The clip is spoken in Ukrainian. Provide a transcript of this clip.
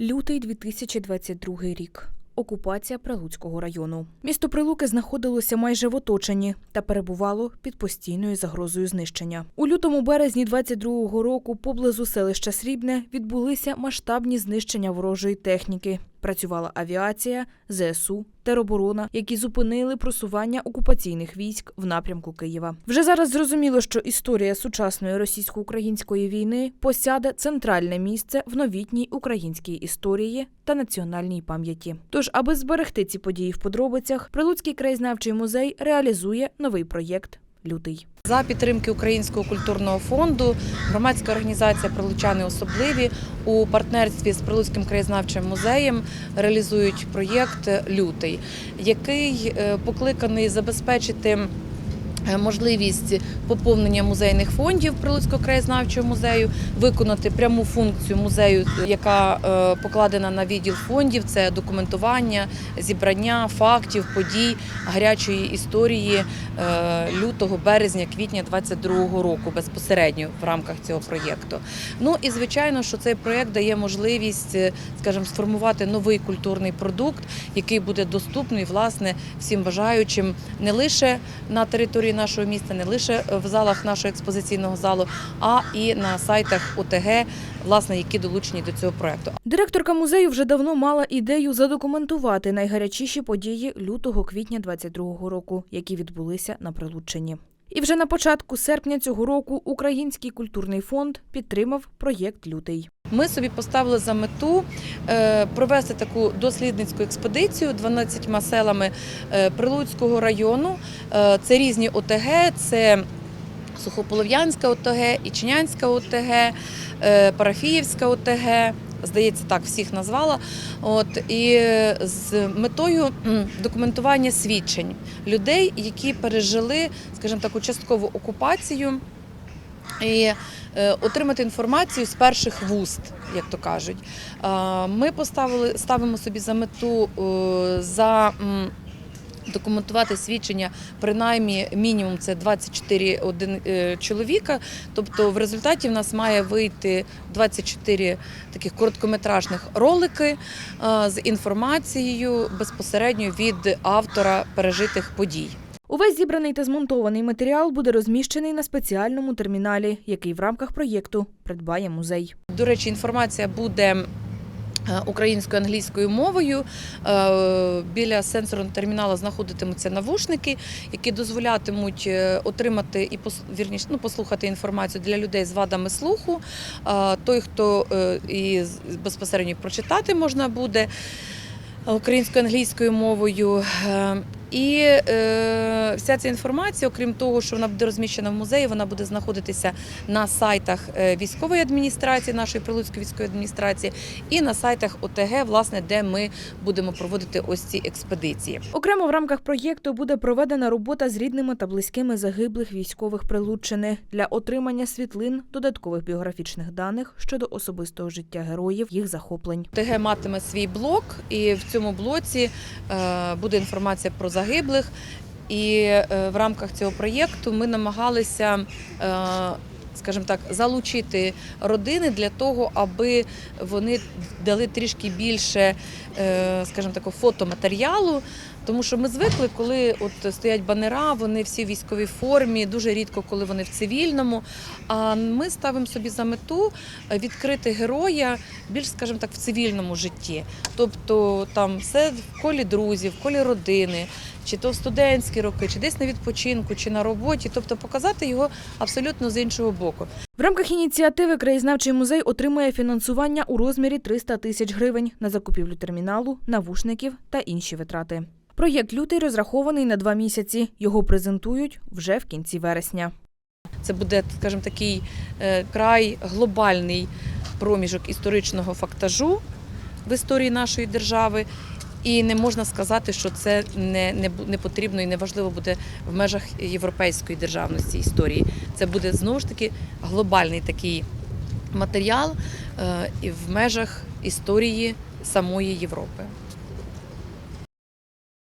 Лютий 2022 рік. Окупація Прилуцького району. Місто Прилуки знаходилося майже в оточенні та перебувало під постійною загрозою знищення. У лютому березні 22-го року поблизу селища Срібне відбулися масштабні знищення ворожої техніки. Працювала авіація, ЗСУ, тероборона, які зупинили просування окупаційних військ в напрямку Києва. Вже зараз зрозуміло, що історія сучасної російсько-української війни посяде центральне місце в новітній українській історії та національній пам'яті. Тож, аби зберегти ці події в подробицях, Прилуцький краєзнавчий музей реалізує новий проєкт Лютий. За підтримки Українського культурного фонду громадська організація Прилучани особливі у партнерстві з Прилуцьким краєзнавчим музеєм реалізують проєкт Лютий, який е, покликаний забезпечити. Е, Можливість поповнення музейних фондів Прилуцького краєзнавчого музею, виконати пряму функцію музею, яка е, покладена на відділ фондів, це документування, зібрання фактів, подій гарячої історії е, лютого, березня, квітня 22-го року безпосередньо в рамках цього проєкту. Ну і звичайно, що цей проєкт дає можливість, скажімо, сформувати новий культурний продукт, який буде доступний власне всім бажаючим не лише на території нашого міста, не лише в залах нашого експозиційного залу, а і на сайтах ОТГ, власне, які долучені до цього проекту. Директорка музею вже давно мала ідею задокументувати найгарячіші події лютого квітня 22-го року, які відбулися на Прилуччині. І вже на початку серпня цього року Український культурний фонд підтримав проєкт Лютий. Ми собі поставили за мету е, провести таку дослідницьку експедицію 12 селами е, Прилуцького району. Е, Це різні ОТГ, це Сухополов'янська ОТГ, Ічнянська ОТГ, Парафіївська ОТГ. Здається, так всіх назвала. От і з метою документування свідчень людей, які пережили, скажімо так, часткову окупацію. І е, отримати інформацію з перших вуст, як то кажуть. Ми поставили ставимо собі за мету е, за документувати свідчення принаймні мінімум це 24 один, е, чоловіка. Тобто в результаті в нас має вийти 24 таких короткометражних ролики е, з інформацією безпосередньо від автора пережитих подій. Увесь зібраний та змонтований матеріал буде розміщений на спеціальному терміналі, який в рамках проєкту придбає музей. До речі, інформація буде українською англійською мовою. Е, Біля сенсорного терміналу знаходитимуться навушники, які дозволятимуть е, отримати і вірніше, ну, послухати інформацію для людей з вадами слуху. Е, Той, хто е, і безпосередньо прочитати можна буде українською англійською мовою. І е, вся ця інформація, окрім того, що вона буде розміщена в музеї, вона буде знаходитися на сайтах е, військової адміністрації, нашої Прилуцької військової адміністрації, і на сайтах ОТГ, власне, де ми будемо проводити ось ці експедиції. Окремо в рамках проєкту буде проведена робота з рідними та близькими загиблих військових Прилуччини для отримання світлин, додаткових біографічних даних щодо особистого життя героїв, їх захоплень. ОТГ матиме свій блок, і в цьому блоці е, буде інформація про загиблих. І е, в рамках цього проєкту ми намагалися, е, скажімо так, залучити родини для того, аби вони дали трішки більше, е, скажімо так, фотоматеріалу. Тому що ми звикли, коли от стоять банера, вони всі в військовій формі, дуже рідко, коли вони в цивільному. А ми ставимо собі за мету відкрити героя більш, скажімо так, в цивільному житті. Тобто там все в колі друзів, в колі родини, чи то в студентські роки, чи десь на відпочинку, чи на роботі. Тобто показати його абсолютно з іншого боку. В рамках ініціативи краєзнавчий музей отримує фінансування у розмірі 300 тисяч гривень на закупівлю терміналу, навушників та інші витрати. Проєкт лютий розрахований на два місяці. Його презентують вже в кінці вересня. Це буде, скажімо, такий е, край глобальний проміжок історичного фактажу в історії нашої держави. І не можна сказати, що це не, не, не потрібно і не важливо буде в межах європейської державності історії. Це буде знову ж таки глобальний такий матеріал е, і в межах історії самої Європи.